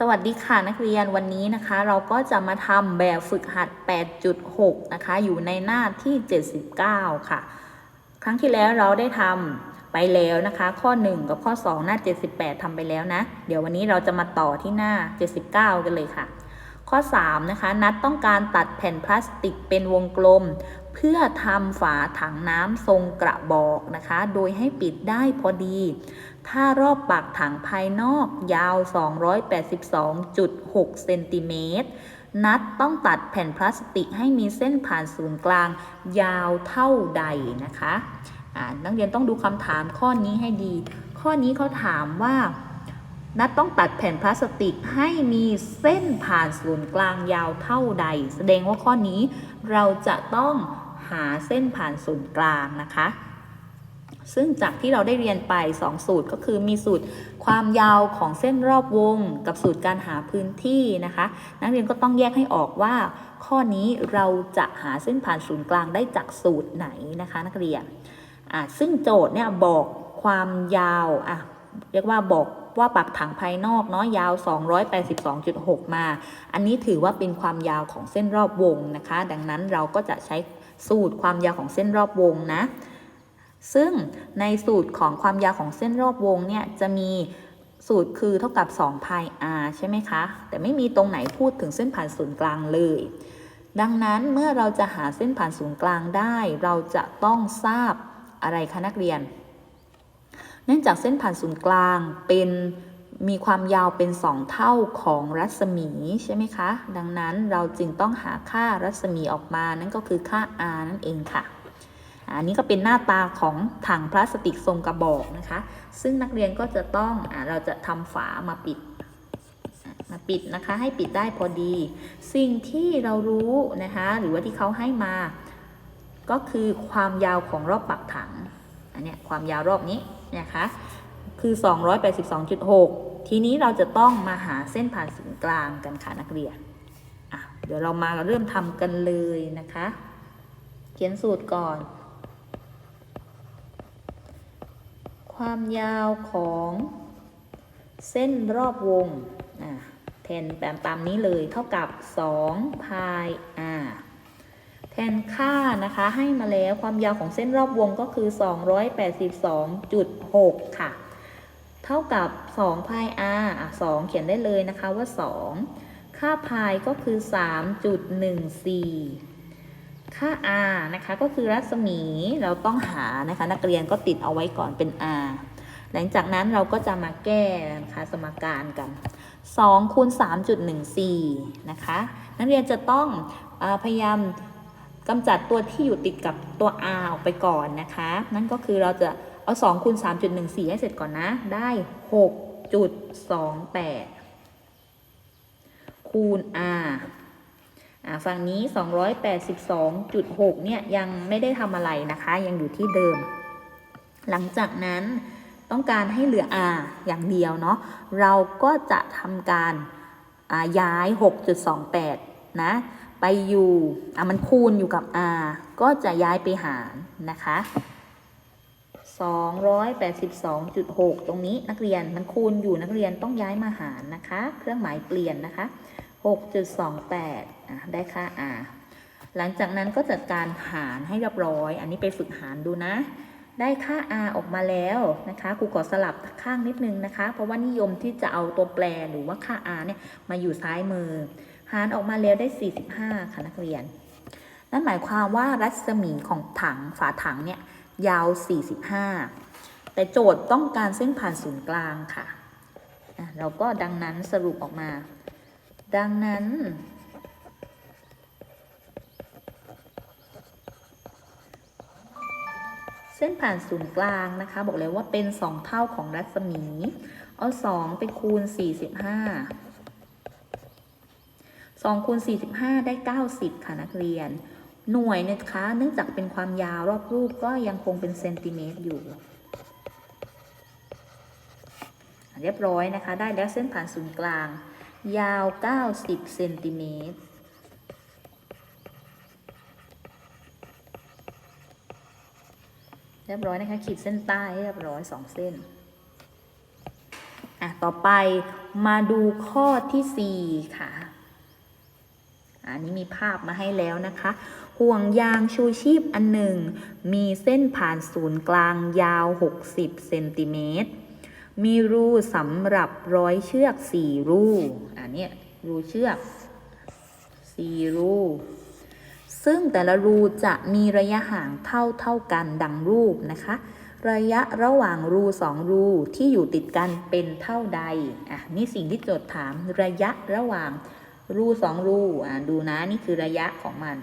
สวัสดีค่ะนักเรียนวันนี้นะคะ เราก็จะมาทำแบบฝึกหัด 8.6 นะคะ อยู่ในหน้าที่ 79 ค่ะ ครั้งที่แล้วเราได้ทำไปแล้วนะคะ ข้อ 1 กับข้อ 2 หน้า 78ทำไปแล้วนะ เดี๋ยววันนี้เราจะมาต่อที่หน้า 79 กันเลยค่ะ ข้อ 3 นะคะ นัดต้องการตัดแผ่นพลาสติกเป็นวงกลม เพื่อทำฝาถังน้ำทรงกระบอกนะคะ โดยให้ปิดได้พอดี ถ้ารอบปากถังภายนอกยาว 282.6 เซนติเมตร นัดต้องตัดแผ่นพลาสติกให้มีเส้นผ่านศูนย์กลางยาวเท่าใดนะคะนักเรียนต้องดูคำถามข้อนี้ให้ดี ข้อนี้เขาถามว่า นัดต้องตัดแผ่นพลาสติกให้มีเส้นผ่านศูนย์กลางยาวเท่าใด แสดงว่าข้อนี้เราจะต้อง หาเส้นผ่านศูนย์กลางนะคะ ซึ่งจากที่เราได้เรียนไป 2 สูตรก็คือมีสูตรความยาวของเส้นรอบวง กับสูตรการหาพื้นที่นะคะ นักเรียนก็ต้องแยกให้ออกว่า ข้อนี้เราจะหาเส้นผ่านศูนย์กลางได้จากสูตรไหนนะคะ นักเรียนซึ่งโจทย์เนี่ยบอกความยาวอะเรียกว่าบอกว่าปากถังภายนอกเนาะยาว 282.6 มา อันนี้ถือว่าเป็นความยาวของเส้นรอบวงนะคะ ดังนั้นเราก็จะใช้ สูตรความยาวของเส้นรอบวงนะ ซึ่งในสูตรของความยาวของเส้นรอบวงเนี่ยจะมีสูตรคือเท่ากับ2 pi r ใช่ไหมคะ แต่ไม่มีตรงไหนพูดถึงเส้นผ่านศูนย์กลางเลย ดังนั้นเมื่อเราจะหาเส้นผ่านศูนย์กลางได้ เราจะต้องทราบอะไรคะนักเรียน เนื่องจากเส้นผ่านศูนย์กลางเป็น มีความยาวเป็น 2 เท่าของรัศมีใช่ไหมคะ ดังนั้นเราจึงต้องหาค่ารัศมีออกมานั่นก็คือค่า r นั่นเองค่ะ อันนี้ก็เป็นหน้าตาของถังพลาสติกทรงกระบอกนะคะ ซึ่งนักเรียนก็จะต้องอเราจะทำฝามาปิดมาปิดนะคะให้ปิดได้พอดี สิ่งที่เรารู้นะคะ หรือว่าที่เขาให้มา ก็คือความยาวของรอบปากถังอันเนี้ยความยาวรอบนี้นะคะคือ 282.6 ทีนี้เราจะต้องมาหาเส้นผ่านศูนย์กลางกันค่ะนักเรียนอะเดี๋ยวเรามาเริ่มทำกันเลยนะคะ เขียนสูตรก่อน ความยาวของเส้นรอบวงอะแทนแบบตามนี้เลยเท่ากับ2 pi r แทนค่านะคะให้มาแล้วความยาวของเส้นรอบวงก็คือ 282.6 ค่ะ เท่ากับ2 pi r อะ2เขียนได้เลยนะคะว่า 2 ค่า pi ก็คือ 3.14 ค่า r นะคะก็คือรัศมีเราต้องหานะคะ นักเรียนก็ติดเอาไว้ก่อนเป็น r หลังจากนั้นเราก็จะมาแก้นะคะสมการกัน2คูณ3.14 นะคะ นักเรียนจะต้องอพยายามกำจัดตัวที่อยู่ติดกับตัว r ออกไปก่อนนะคะ นั่นก็คือเราจะ เอา2คูณ3.14 ให้เสร็จก่อนนะ ได้ 6.28 คูณ r อ่าฝั่งนี้ 282.6 เนี่ย ยังไม่ได้ทำอะไรนะคะ ยังอยู่ที่เดิม หลังจากนั้นต้องการให้เหลือ r อย่างเดียวเนาะ เราก็จะทำการาย้าย 6.28 นะ ไปอยู่ อะ มันคูณอยู่กับ r ก็จะย้ายไปหารนะคะ 282.6 ตรงนี้นักเรียนมันคูณอยู่นักเรียนต้องย้ายมาหารนะคะ เครื่องหมายเปลี่ยนนะคะ 6.28อะได้ค่า r หลังจากนั้นก็จัดการหารให้เรียบร้อย อันนี้ไปฝึกหารดูนะ ได้ค่า r ออกมาแล้วนะคะครูขอสลับข้างนิดนึงนะคะ เพราะว่านิยมที่จะเอาตัวแปรหรือว่าค่า r เนี่ยมาอยู่ซ้ายมือ หารออกมาแล้วได้ 45 ค่ะนักเรียน นั่นหมายความว่ารัศมีของถังฝาถังเนี่ย ยาว 45 แต่โจทย์ต้องการเส้นผ่านศูนย์กลางค่ะเราก็ดังนั้นสรุปออกมา ดังนั้น เส้นผ่านศูนย์กลางนะคะ บอกเลยว่าเป็น 2 เท่าของรัศมี เอา 2 ไปคูณ 45 2คูณ45 ได้ 90 ค่ะนักเรียน หน่วยนี่ยคะ เนื่องจากเป็นความยาวรอบรูปก็ยังคงเป็นเซนติเมตรอยู่ เรียบร้อยนะคะ ได้แล้วเส้นผ่านศูนย์กลาง ยาว 90เซนติเมตรเรียบร้อยนะคะ ขีดเส้นใต้เรียบร้อย2เส้นอะต่อไปมาดูข้อที่4ค่ะอันนี้มีภาพมาให้แล้วนะคะ ห่วงยางชูชีพอันหนึ่ง มีเส้นผ่านศูนย์กลางยาว 60 เซนติเมตร มีรูสำหรับร้อยเชือก4รูอันนี้รูเชือก4รูซึ่งแต่ละรูจะมีระยะห่างเท่าเท่ากันดังรูปนะคะ ระยะระหว่างรูสองรูที่อยู่ติดกันเป็นเท่าใดอะนี่สิ่งที่โจทย์ถามระยะระหว่างรูสองรูอะดูนะนี่คือระยะของมัน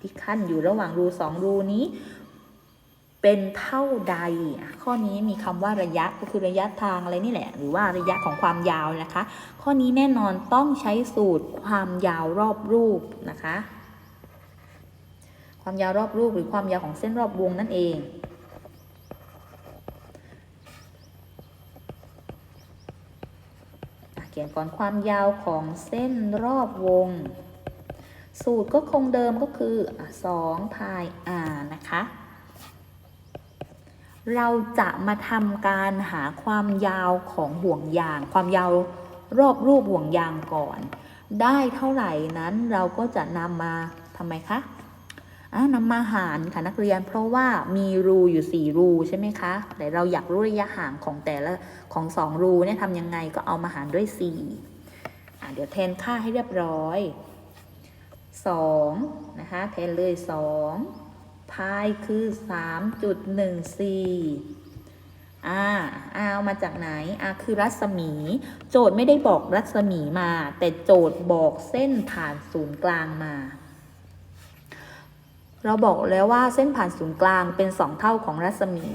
ที่ขั้นอยู่ระหว่างรูสองรูนี้ เป็นเท่าใด ข้อนี้มีคำว่าระยะก็คือระยะทางอะไรนี่แหละ หรือว่าระยะของความยาวนะคะ ข้อนี้แน่นอนต้องใช้สูตรความยาวรอบรูปนะคะ ความยาวรอบรูปหรือความยาวของเส้นรอบวงนั่นเองเขียนก่อนความยาวของเส้นรอบวง สูตรก็คงเดิมก็คือสองพาย r นะคะ เราจะมาทำการหาความยาวของห่วงยาง ความยาวรอบรูปห่วงยางก่อน ได้เท่าไหร่นั้นเราก็จะนำมาทำไมคะนำมาหารค่ะนักเรียน เพราะว่ามีรูอยู่ 4 รูใช่ไหมคะ แต่เราอยากรู้ระยะห่างของแต่ละของ 2 รูเนี่ยทำยังไงก็เอามาหารด้วย4อะเดี๋ยวแทนค่าให้เรียบร้อย 2นะคะแทนเลย 2 พายคือ 3.14อ่าเอามาจากไหนอ่าคือรัศมี โจทย์ไม่ได้บอกรัศมีมา แต่โจทย์บอกเส้นผ่านศูนย์กลางมา เราบอกแล้วว่าเส้นผ่านศูนย์กลางเป็น 2 เท่าของรัศมี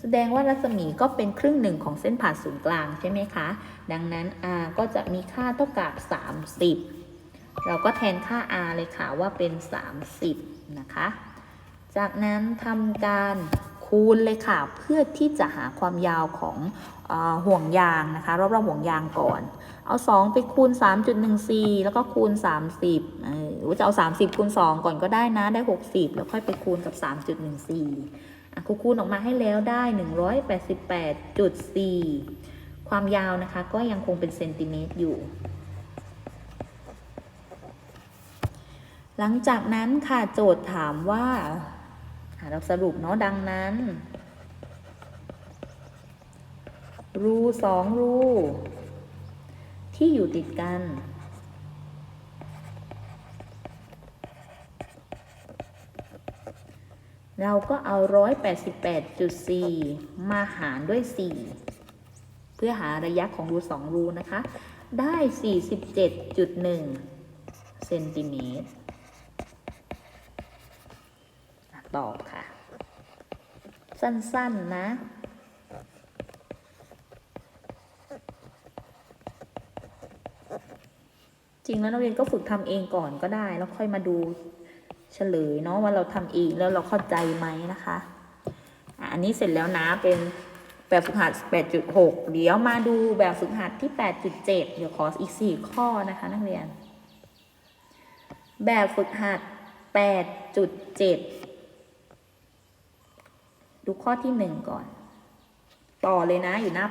แสดงว่ารัศมีก็เป็นครึ่งหนึ่งของเส้นผ่านศูนย์กลางใช่ไหมคะ ดังนั้น r ก็จะมีค่าเท่ากับ 30 เราก็แทนค่า r เลยค่ะว่าเป็น 30 นะคะ จากนั้นทำการคูณเลยค่ะ เพื่อที่จะหาความยาวของอห่วงยางนะคะ รอบๆห่วงยางก่อน เอา 2 ไปคูณ 3.14 แล้วก็คูณ 30เออหรือจะเอา 30 คูณ 2 ก่อนก็ได้นะ ได้ 60 แล้วค่อยไปคูณกับ 3.14อะครูคูณออกมาให้แล้วได้ 188.4 ความยาวนะคะ ก็ยังคงเป็นเซนติเมตรอยู่ หลังจากนั้นค่ะโจทย์ถามว่าเราสรุปเนาะดังนั้น รูสองรู ที่อยู่ติดกัน เราก็เอา 188.4 มาหารด้วย 4 เพื่อหาระยะของรูสองรูนะคะ ได้ 47.1 เซนติเมตร ตอบค่ะ สั้นๆนะ จริงแล้วนักเรียนก็ฝึกทำเองก่อนก็ได้ แล้วค่อยมาดูเฉลยเนาะว่าเราทำเองแล้วเราเข้าใจไหมนะคะอะอันนี้เสร็จแล้วนะเป็นแบบฝึกหัด 8.6 เดี๋ยวมาดูแบบฝึกหัดที่ 8.7 เดี๋ยวขออีก 4 ข้อนะคะ นักเรียน แบบฝึกหัด 8.7 ดูข้อที่1ก่อน ต่อเลยนะอยู่หน้า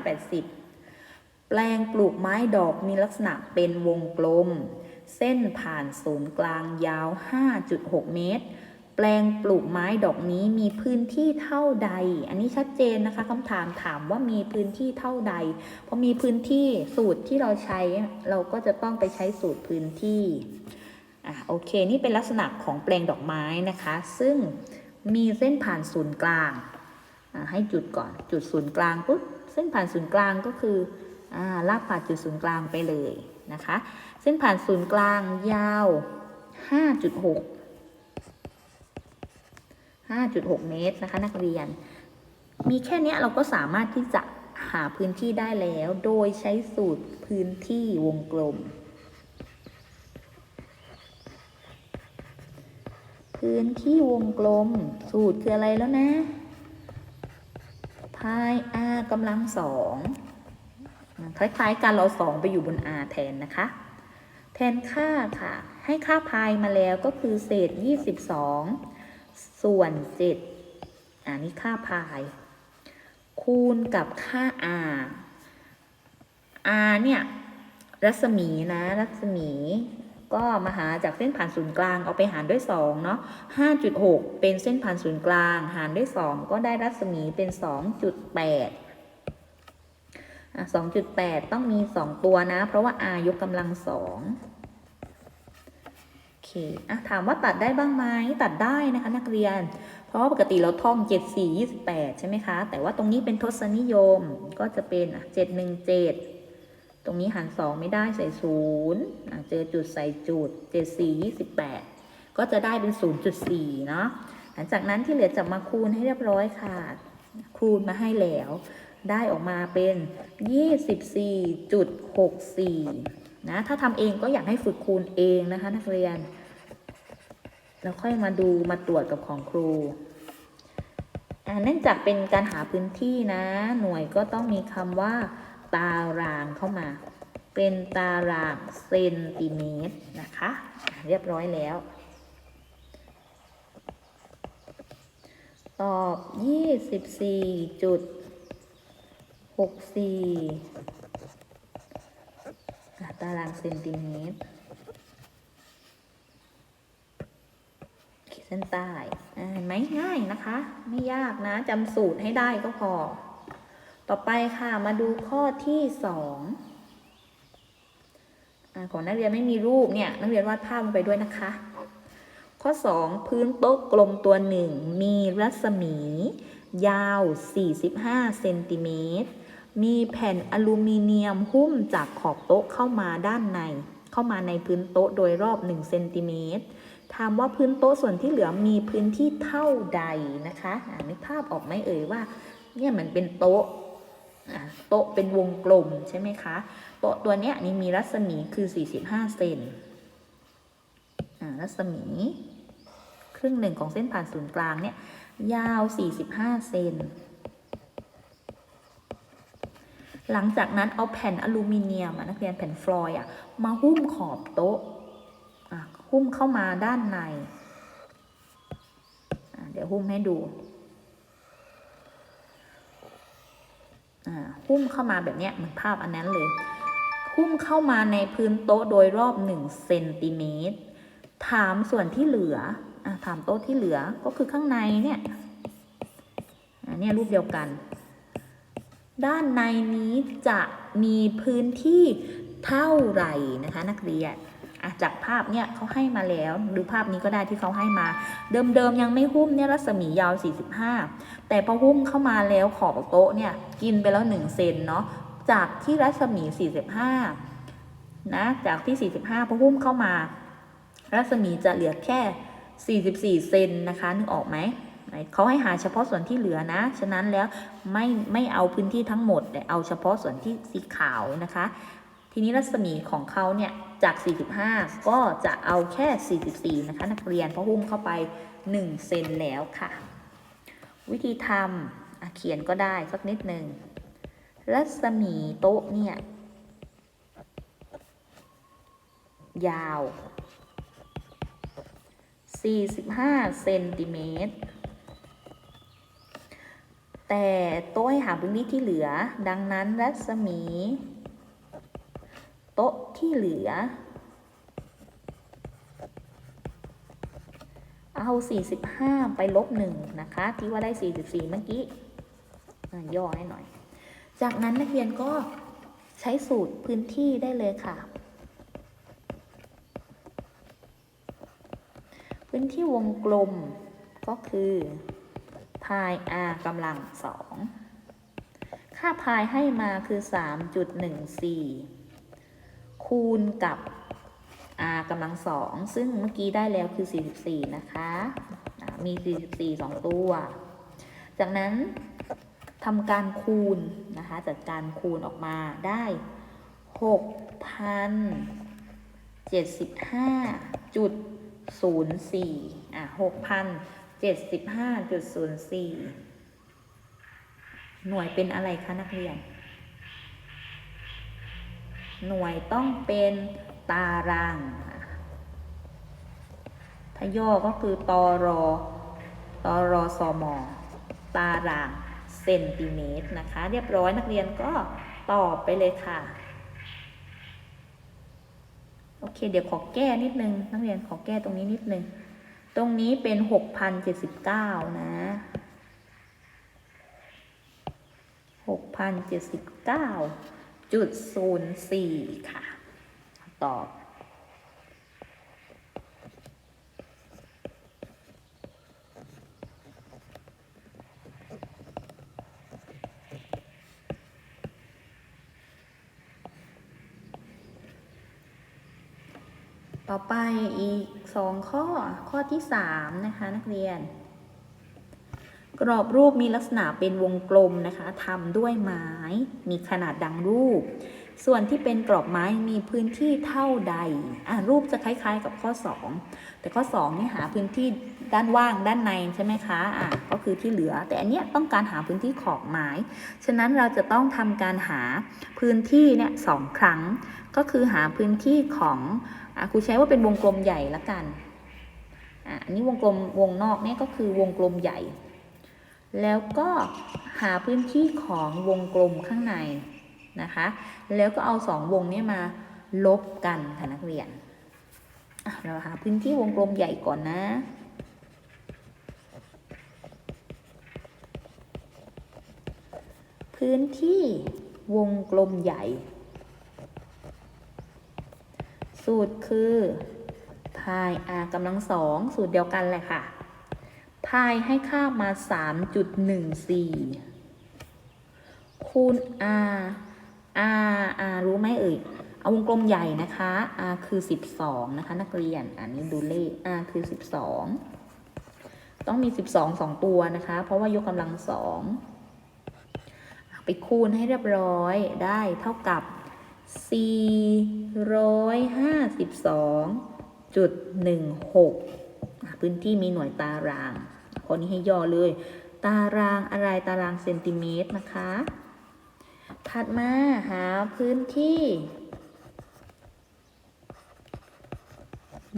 80 แปลงปลูกไม้ดอกมีลักษณะเป็นวงกลม เส้นผ่านศูนย์กลางยาว 5.6 เมตร แปลงปลูกไม้ดอกนี้มีพื้นที่เท่าใด อันนี้ชัดเจนนะคะคำถามถามว่ามีพื้นที่เท่าใดพอมีพื้นที่สูตรที่เราใช้ เราก็จะต้องไปใช้สูตรพื้นที่อะโอเค นี่เป็นลักษณะของแปลงดอกไม้นะคะ ซึ่งมีเส้นผ่านศูนย์กลาง ให้จุดก่อนจุดศูนย์กลางปุ๊บเส้นผ่านศูนย์กลางก็คือลากผ่านจุดศูนย์กลางไปเลยนะคะ เส้นผ่านศูนย์กลางยาว 5.6 5.6 เมตรนะคะนักเรียน มีแค่เนี้ยเราก็สามารถที่จะหาพื้นที่ได้แล้ว โดยใช้สูตรพื้นที่วงกลม พื้นที่วงกลม สูตรคืออะไรแล้วนะ พาย r กำลังสองคล้ายๆกันเราสองไปอยู่บน r แทนนะคะ แทนค่าค่ะ ให้ค่าพายมาแล้วก็คือเศษ 22 ส่วน 7อันนี้ค่าพาย คูณกับค่า r r เนี่ย รัศมีนะ รัศมี ก็มาหาจากเส้นผ่านศูนย์กลางเอาไปหารด้วย2เนาะ5.6 เป็นเส้นผ่านศูนย์กลาง หารด้วย 2 ก็ได้รัศมีเป็น 2.8อะ2.8 ต้องมี 2 ตัวนะ เพราะว่า r ยกกำลัง2โอเคอะถามว่าตัดได้บ้างไหมตัดได้นะคะนักเรียน เพราะว่าปกติเราท่อง 7 4 28 ใช่ไหมคะ แต่ว่าตรงนี้เป็นทศนิยมก็จะเป็นอะ7 1 7 ตรงนี้หาร2ไม่ได้ใส่0อะเจอจุดใส่จุด7 4 28ก็จะได้เป็น0.4เนาะหลังจากนั้นที่เหลือจับมาคูณให้เรียบร้อยค่ะ คูณมาให้แล้ว ได้ออกมาเป็น24.64นะถ้าทำเองก็อยากให้ฝึกคูณเองนะคะนักเรียน แล้วค่อยมาดูมาตรวจกับของครูอ่าเนื่องจากเป็นการหาพื้นที่นะ หน่วยก็ต้องมีคำว่า ตารางเข้ามา เป็นตารางเซนติเมตรนะคะ เรียบร้อยแล้ว ตอบ 24จุด64อ่ตารางเซนติเมตรขีดเส้นใต้เห็นไหมง่ายนะคะ ไม่ยากนะจำสูตรให้ได้ก็พอ ต่อไปค่ะมาดูข้อที่สองอของนักเรียนไม่มีรูปเนี่ยนักเรียนวาดภาพลงไปด้วยนะคะ ข้อ 2 พื้นโต๊ะกลมตัวหนึ่งมีรัศมี ยาว 45 เซนติเมตร มีแผ่นอลูมิเนียมหุ้มจากขอบโต๊ะเข้ามาด้านใน เข้ามาในพื้นโต๊ะโดยรอบ 1 เซนติเมตรถามว่าพื้นโต๊ะส่วนที่เหลือมีพื้นที่เท่าใดนะคะอ่านึกภาพออกไหมเอ่ยว่าเนี่ยมันเป็นโต๊ะ โต๊ะเป็นวงกลมใช่ไหมคะโต๊ะตัวเนี้ยนี่มีรัศมีคือ 45 เซนอ่ารัศมี ครึ่งหนึ่งของเส้นผ่านศูนย์กลางเนี่ยยาว 45 เซนหลังจากนั้นเอาแผ่นอลูมิเนียมนักเรียนแผ่นฟลอยอะมาหุ้มขอบโต๊ะหุ้มเข้ามาด้านใน เดี๋ยวหุ้มให้ดูอ่า หุ้มเข้ามาแบบนี้เหมือนภาพอันนั้นเลย หุ้มเข้ามาในพื้นโต๊ะโดยรอบ1เซนติเมตรถามส่วนที่เหลืออถามโต๊ะที่เหลือก็คือข้างในเนี่ยอะเนี่ยรูปเดียวกัน ด้านในนี้จะมีพื้นที่เท่าไหร่นะคะนักเรียน จากภาพเนี่ยเขาให้มาแล้วดูภาพนี้ก็ได้ที่เขาให้มา เดิมๆยังไม่หุ้มเนี่ยรัศมียาว 45 แต่พอหุ้มเข้ามาแล้วขอบโต๊ะเนี่ยกินไปแล้ว 1 เซนเนาะจากที่รัศมี 45 นะ จากที่ 45พอหุ้มเข้ามา รัศมีจะเหลือแค่ 44 เซนนะคะนึกออกไหมเขาให้หาเฉพาะส่วนที่เหลือนะ ฉะนั้นแล้วไม่ไม่เอาพื้นที่ทั้งหมดแต่เอาเฉพาะส่วนที่สีขาวนะคะ ทีนี้รัศมีของเขาเนี่ยจาก 45 ก็จะเอาแค่ 44 นะคะ นักเรียนเพราะหุ้มเข้าไป 1 เซนแล้วค่ะ วิธีทำเขียนก็ได้สักนิดหนึ่งรัศมีโต๊ะเนี่ย ยาว 45 เซนติเมตร แต่โต๊ะให้หาพื้นที่ที่เหลือ ดังนั้นรัศมี โต๊ะที่เหลือ เอา 45 ไปลบ1นะคะ ที่ว่าได้ 44 เมื่อกี้ย่อให้หน่อย จากนั้นนักเรียนก็ใช้สูตรพื้นที่ได้เลยค่ะ พื้นที่วงกลมก็คือพาย r กำลังสอง ค่าพายให้มาคือ 3.14 คูณกับ r กำลังสองซึ่งเมื่อกี้ได้แล้วคือ 44 นะคะอ่ามี 44 2 ตัว จากนั้นทำการคูณนะคะ จัดการคูณออกมาได้ 6,075จุดศูนย์สี่อะหกพันเจ็ดสิบห้าจุดศูนย์สี่หน่วยเป็นอะไรคะนักเรียน หน่วยต้องเป็นตาราง ถ้าย่อก็คือตอรอตอรอสมอตารางเซนติเมตรนะคะ เรียบร้อยนักเรียนก็ตอบไปเลยค่ะ โอเค เดี๋ยวขอแก้นิดนึง นักเรียนขอแก้ตรงนี้นิดนึง ตรงนี้เป็นหกพันเจ็ดสิบเก้านะหกพันเจุดศูนย์สี่ค่ะ ตอบต่อไปอีกสองข้อข้อที่สามนะคะ นักเรียน กรอบรูปมีลักษณะเป็นวงกลมนะคะทำด้วยไม้ มีขนาดดังรูป ส่วนที่เป็นกรอบไม้มีพื้นที่เท่าใดอะรูปจะคล้าย ๆ กับข้อ 2 แต่ข้อ2นี่หาพื้นที่ด้านว่างด้านในใช่ไหมคะอะก็คือที่เหลือ แต่อันเนี้ยต้องการหาพื้นที่ขอบไม้ ฉะนั้นเราจะต้องทำการหาพื้นที่เนี่ยสองครั้ง ก็คือหาพื้นที่ของอะครูใช้ว่าเป็นวงกลมใหญ่ละกันอะอันนี้วงกลมวงนอกเนี่ยก็คือวงกลมใหญ่ แล้วก็หาพื้นที่ของวงกลมข้างในนะคะ แล้วก็เอาสองวงนี้มาลบกันค่ะนักเรียน เราหาพื้นที่วงกลมใหญ่ก่อนนะพื้นที่วงกลมใหญ่ สูตรคือพาย r กำลังสองสูตรเดียวกันแหละค่ะ พายให้ค่ามา 3.14 คูณ r r r รู้ไหมเอ่ย เอาวงกลมใหญ่นะคะ r คือ 12 นะคะ นักเรียน อันนี้ดูเลข r คือ 12 ต้องมี 12 2 ตัวนะคะ เพราะว่ายกกำลังสองไปคูณให้เรียบร้อยได้เท่ากับ 452.16 พื้นที่มีหน่วยตาราง คนนี้ให้ย่อเลย ตารางอะไรตารางเซนติเมตรนะคะ ถัดมาหาพื้นที่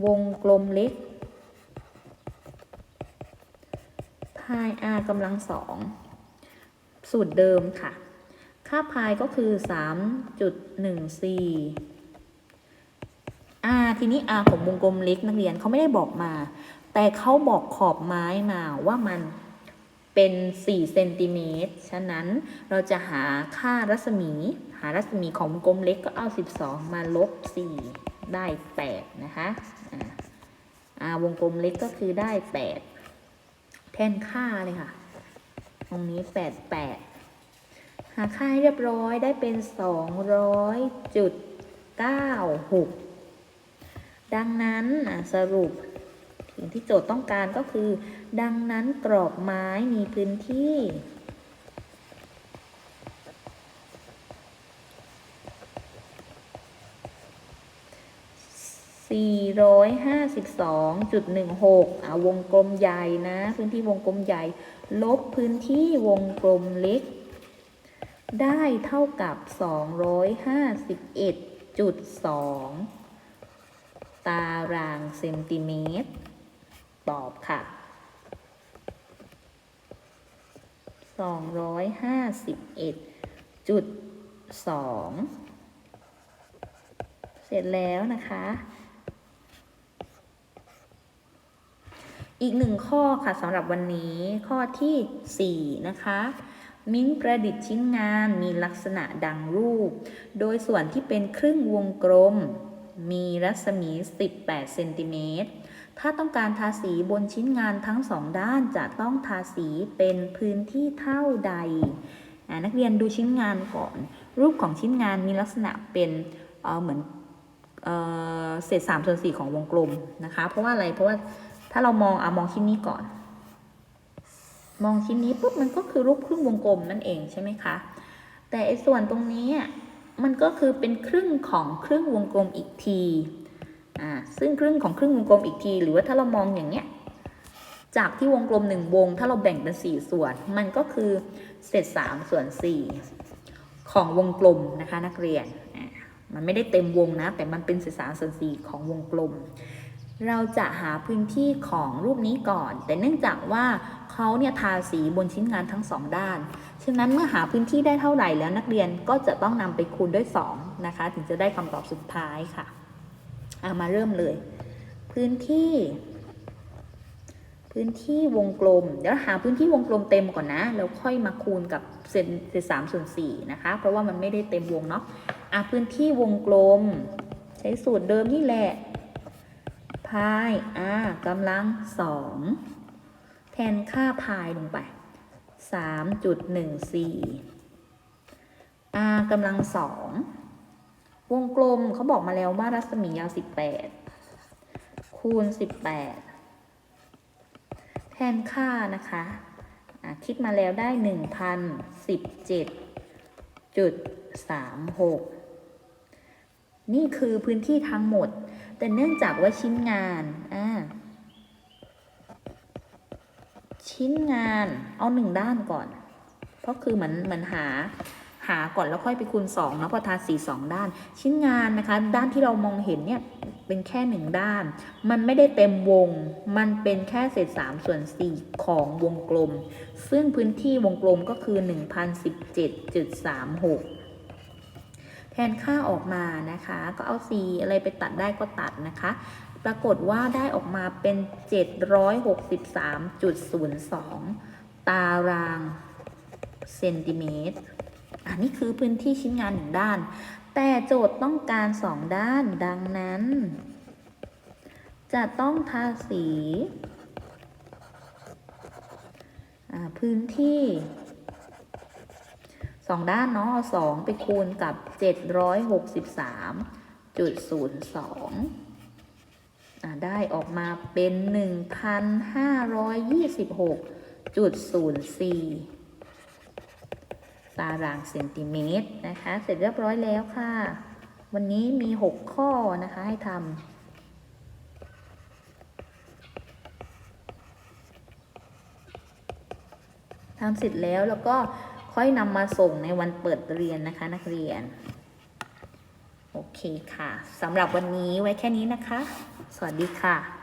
วงกลมเล็กพาย r กำลังสองสูตรเดิมค่ะ ค่าพายก็คือ 3.14 r ทีนี้ r ของวงกลมเล็กนักเรียนเขาไม่ได้บอกมา แต่เขาบอกขอบไม้มาว่ามันเป็น4เซนติเมตรฉะนั้นเราจะหาค่ารัศมี หารัศมีของวงกลมเล็กก็เอา 12 มาลบ 4 ได้ 8 นะคะอ่าวงกลมเล็กก็คือได้ 8 แทนค่าเลยค่ะ ตรงนี้ 88 หาค่าให้เรียบร้อยได้เป็น 200.96 ดังนั้นสรุป สิ่งที่โจทย์ต้องการก็คือ ดังนั้นกรอบไม้มีพื้นที่ 452.16อะวงกลมใหญ่นะ พื้นที่วงกลมใหญ่ ลบพื้นที่วงกลมเล็ก ได้เท่ากับ 251.2 ตารางเซนติเมตร ตอบค่ะ251.2เสร็จแล้วนะคะ อีกหนึ่งข้อค่ะสำหรับวันนี้ข้อที่ 4 นะคะมิ้นประดิษฐ์ชิ้นงานมีลักษณะดังรูป โดยส่วนที่เป็นครึ่งวงกลม มีรัศมี 18 เซนติเมตร ถ้าต้องการทาสีบนชิ้นงานทั้งสองด้านจะต้องทาสีเป็นพื้นที่เท่าใด นักเรียนดูชิ้นงานก่อน รูปของชิ้นงานมีลักษณะเป็นเเหมือนเออเศษ3ส่วน4ของวงกลมนะคะ เพราะว่าอะไร เพราะว่าถ้าเรามองอมองชิ้นนี้ก่อน มองชิ้นนี้ปุ๊บมันก็คือรูปครึ่งวงกลมนั่นเองใช่ไหมคะ แต่ไอ้ส่วนตรงนี้มันก็คือเป็นครึ่งของครึ่งวงกลมอีกที อ่าซึ่งครึ่งของครึ่งวงกลมอีกที หรือว่าถ้าเรามองอย่างเนี้ยจากที่วงกลมหนึ่งวง ถ้าเราแบ่งเป็นสี่ส่วน มันก็คือเศษสามส่วนสี่ของวงกลมนะคะนักเรียน มันไม่ได้เต็มวงนะ แต่มันเป็นเศษสามส่วนสี่ของวงกลม เราจะหาพื้นที่ของรูปนี้ก่อน แต่เนื่องจากว่าเขาเนี่ยทาสีบนชิ้นงานทั้งสองด้าน ฉะนั้นเมื่อหาพื้นที่ได้เท่าไหร่แล้วนักเรียนก็จะต้องนำไปคูณด้วย 2 นะคะ ถึงจะได้คำตอบสุดท้ายค่ะ อะมาเริ่มเลย พื้นที่ พื้นที่วงกลม เดี๋ยวหาพื้นที่วงกลมเต็มก่อนนะ แล้วค่อยมาคูณกับเศษเศษสามส่วนสี่นะคะ เพราะว่ามันไม่ได้เต็มวงเนาะอะพื้นที่วงกลม ใช้สูตรเดิมนี่แหละพายอ่ากำลังสองแทนค่าพายลงไปสามจุดหนึ่งสี่อากำลังสอง วงกลมเขาบอกมาแล้วว่ารัศมียาวสิบแปดคูณสิบแปดแทนค่านะคะคิดมาแล้วได้หนึ่งพันสิบเจ็ดจุดสามหกนี่คือพื้นที่ทั้งหมด แต่เนื่องจากว่าชิ้นงานอ่าชิ้นงานเอาหนึ่งด้านก่อน เพราะคือเหมือนเหมือนหา หาก่อนแล้วค่อยไปคูณสองเนาะพอทาสีสองด้าน ชิ้นงานนะคะ ด้านที่เรามองเห็นเนี่ยเป็นแค่หนึ่งด้าน มันไม่ได้เต็มวง มันเป็นแค่เศษสามส่วนสี่ของวงกลม ซึ่งพื้นที่วงกลมก็คือ 1017.36แทนค่าออกมานะคะ ก็เอาสีอะไรไปตัดได้ก็ตัดนะคะ ปรากฏว่าได้ออกมาเป็น 763.02 ตารางเซนติเมตร อันนี้คือพื้นที่ชิ้นงานหนึ่งด้าน แต่โจทย์ต้องการสองด้านดังนั้น จะต้องทาสีพื้นที่สองด้านเนาะสองไปคูณกับ763.02อ่าได้ออกมาเป็น1,526.04 ตารางเซนติเมตรนะคะ เสร็จเรียบร้อยแล้วค่ะ วันนี้มี 6 ข้อนะคะให้ทำทำเสร็จแล้วแล้วก็ค่อยนำมาส่งในวันเปิดเรียนนะคะ นักเรียน โอเคค่ะสำหรับวันนี้ไว้แค่นี้นะคะ สวัสดีค่ะ